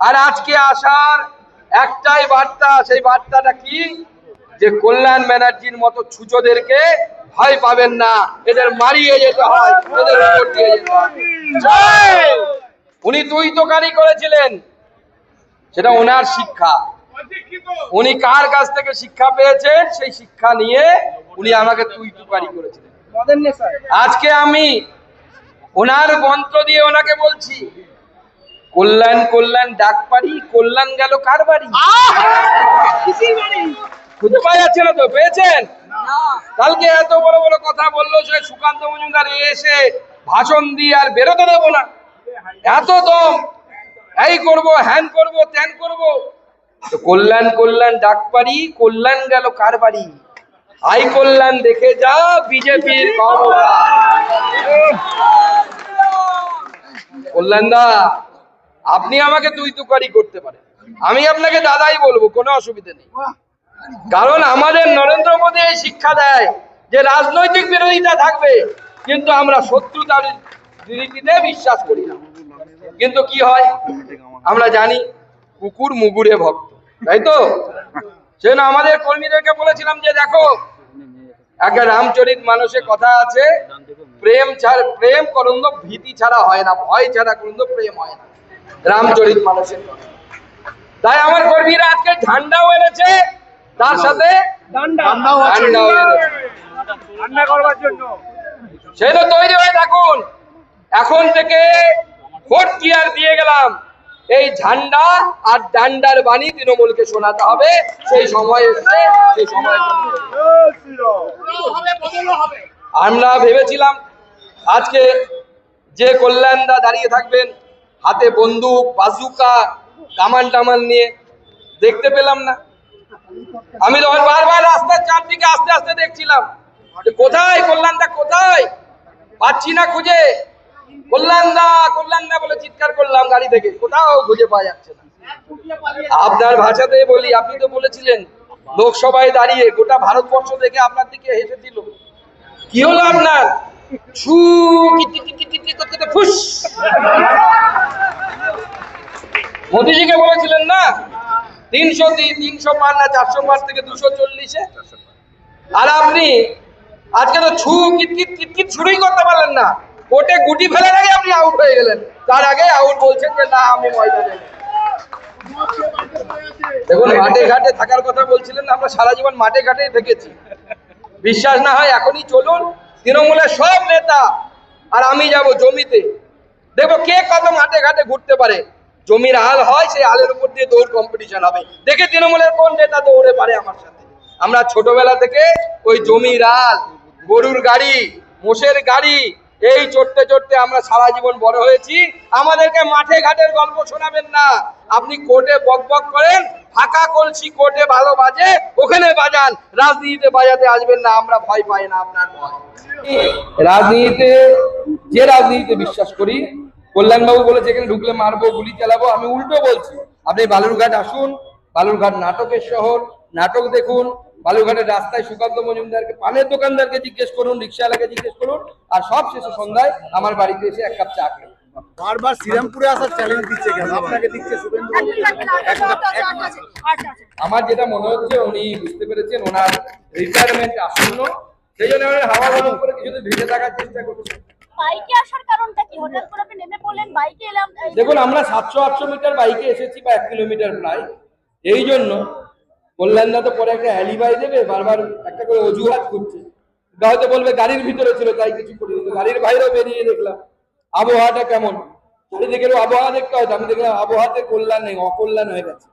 আর আজকে আসার একটাই বার্তা সেই বার্তাটা কি? যে কল্যাণ ব্যানার্জির মতো ছুচোদেরকে ভয় পাবেন না। এদের মারিয়ে যেতে হয় এদের উপর দিয়ে যেতে উনি তুই তোকারি করেছিলেন। সেটা ওনার শিক্ষা। উনি কার কাছ থেকে শিক্ষা পেয়েছেন সেই শিক্ষা নিয়ে উনি আমাকে তুই তুকারি করেছিলেন। আজকে আমি ওনার মন্ত্র দিয়ে ওনাকে বলছি কল্যাণ কল্যাণ ডাক পারি কল্যাণ গেল কার বাড়ি? খুঁজে পাওয়া যাচ্ছে না তো পেয়েছেন? কালকে এত বড় বড় কথা বলল সে সুকান্ত মজুমদার এসে ভাষণ দিয়ে আর বেরোতে দেবো না। এত দম। এই করব হ্যান করব ত্যান করব। তো কল্যাণ কল্যাণ ডাক পারি কল্যাণ গেল কার বাড়ি? হাই কল্যাণ দেখে যা বিজেপির কল্যাণ দা আপনি আমাকে তুই তুকারি করতে পারেন। আমি আপনাকে দাদাই বলব, কোনো অসুবিধা নেই। কারণ আমাদের নরেন্দ্র মোদী এই শিক্ষা দেয় যে রাজনৈতিক বিরোধিতা থাকবে, কিন্তু আমরা শত্রুতার রীতিতে বিশ্বাস করি না। কিন্তু কি হয়? আমরা জানি, কুকুর মুগুরে ভক্ত, তাই তো? সেজন্য আমাদের কর্মীদেরকে বলেছিলাম যে, দেখো, একটা রামচরিত মানুষের কথা আছে, প্রেম ছাড়া, প্রেম করন্দ ভীতি ছাড়া হয় না, ভয় ছাড়া করন্দ প্রেম হয় না। রামচরিত মানুষের তাই আমার কর্মীরা আজকে ঝান্ডাও এনেছে তার সাথে সেই তো তৈরি হয়ে থাকুন। এখন থেকে ফোর্থ ইয়ার দিয়ে গেলাম। এই ঝান্ডা আর ডান্ডার বাণী তৃণমূলকে শোনাতে হবে। সেই সময় এসছে সেই সময় আমরা ভেবেছিলাম আজকে যে কল্যাণদা দাঁড়িয়ে থাকবেন হাতে বন্দুক বাজুকা কামান টামান নিয়ে দেখতে পেলাম না আমি তখন বারবার রাস্তার চারদিকে আস্তে আস্তে দেখছিলাম কোথায় কল্যাণদা কোথায় পাচ্ছি না খুঁজে কল্যাণদা কল্যাণদা বলে চিৎকার করলাম গাড়ি থেকে কোথাও খুঁজে পাওয়া যাচ্ছে না আপনার ভাষাতে বলি আপনি তো বলেছিলেন লোকসভায় দাঁড়িয়ে গোটা ভারতবর্ষ থেকে আপনার দিকে হেসেছিল কি হলো আপনার ছু করতে ফুস মোদিজিকে বলেছিলেন না? তিনশো তিনশো পার না চারশো পার থেকে দুশো চল্লিশে? আর আপনি আজকে তো ছু কিটকিট কিটকিট শুরুই করতে পারলেন না। কোর্টে গুটি ফেলার আগে আপনি আউট হয়ে গেলেন। তার আগে আউট বলছেন যে, না, আমি ময়দানে দেখুন, মাঠে ঘাটে থাকার কথা বলছিলেন, আমরা সারা জীবন মাঠে ঘাটেই থেকেছি। বিশ্বাস না হয় এখনই চলুন, তৃণমূলের সব নেতা, আর আমি যাব জমিতে। দেখব কে কত মাঠে ঘাটে ঘুরতে পারে। জমির হাল হয়, সেই হালের উপর দিয়ে দৌড় কম্পিটিশন হবে। দেখে তৃণমূলের কোন নেতা দৌড়ে পারে আমার সাথে? আমরা ছোটবেলা থেকে ওই জমির হাল গরুর গাড়ি, মোষের গাড়ি, এই চড়তে চড়তে আমরা সারা জীবন বড় হয়েছি। আমাদেরকে মাঠে ঘাটের গল্প শোনাবেন না। আপনি কোর্টে বক বক করেন, ফাঁকা কলসি কোর্টে ভালো বাজে, ওখানে বাজান। রাজনীতিতে বাজাতে আসবেন না, আমরা ভয় পাই না, আপনার ভয়। রাজনীতিতে, যে রাজনীতিতে বিশ্বাস করি কল্যাণবাবু বলেছে এখানে ঢুকলে মারবো গুলি চালাবো। আমি উল্টো বলছি আপনি বালুরঘাট আসুন বালুরঘাট নাটকের শহর নাটক দেখুন বালুরঘাটের রাস্তায় সুকান্ত মজুমদারকে পানের দোকানদারকে জিজ্ঞেস করুন রিক্সাওয়ালাকে জিজ্ঞেস করুন আর সব শেষে সন্ধ্যায় আমার বাড়িতে এসে এক কাপ চা বারবার শ্রীরামপুরে আসার চ্যালেঞ্জ দিচ্ছে কেন? আপনাকে দিচ্ছে আমার যেটা মনে হচ্ছে উনি বুঝতে পেরেছেন ওনার রিটায়ারমেন্ট আসন্ন সেই জন্য হাওয়া গরম করে কিছুদিন ভেজে থাকার চেষ্টা করছেন বাইকে আসার কারণটা কি হঠাৎ করে আপনি নেমে পড়লেন বাইকে এলাম এই- দেখুন, আমরা সাতশো আটশো মিটার বাইকে এসেছি বা এক কিলোমিটার প্রায়। এই জন্য কল্যাণদা তো পরে একটা অ্যালিবাই দেবে, বারবার একটা করে অজুহাত করছে। হয়তো বলবে, গাড়ির ভিতরে ছিল তাই কিছু করি গাড়ির বাইরেও বেরিয়ে দেখলাম। আবহাওয়াটা কেমন? চারিদিকের আবহাওয়া দেখতে হয় আমি দেখলাম আবহাওয়াতে কল্যাণ নেই, অকল্যাণ হয়ে গেছে।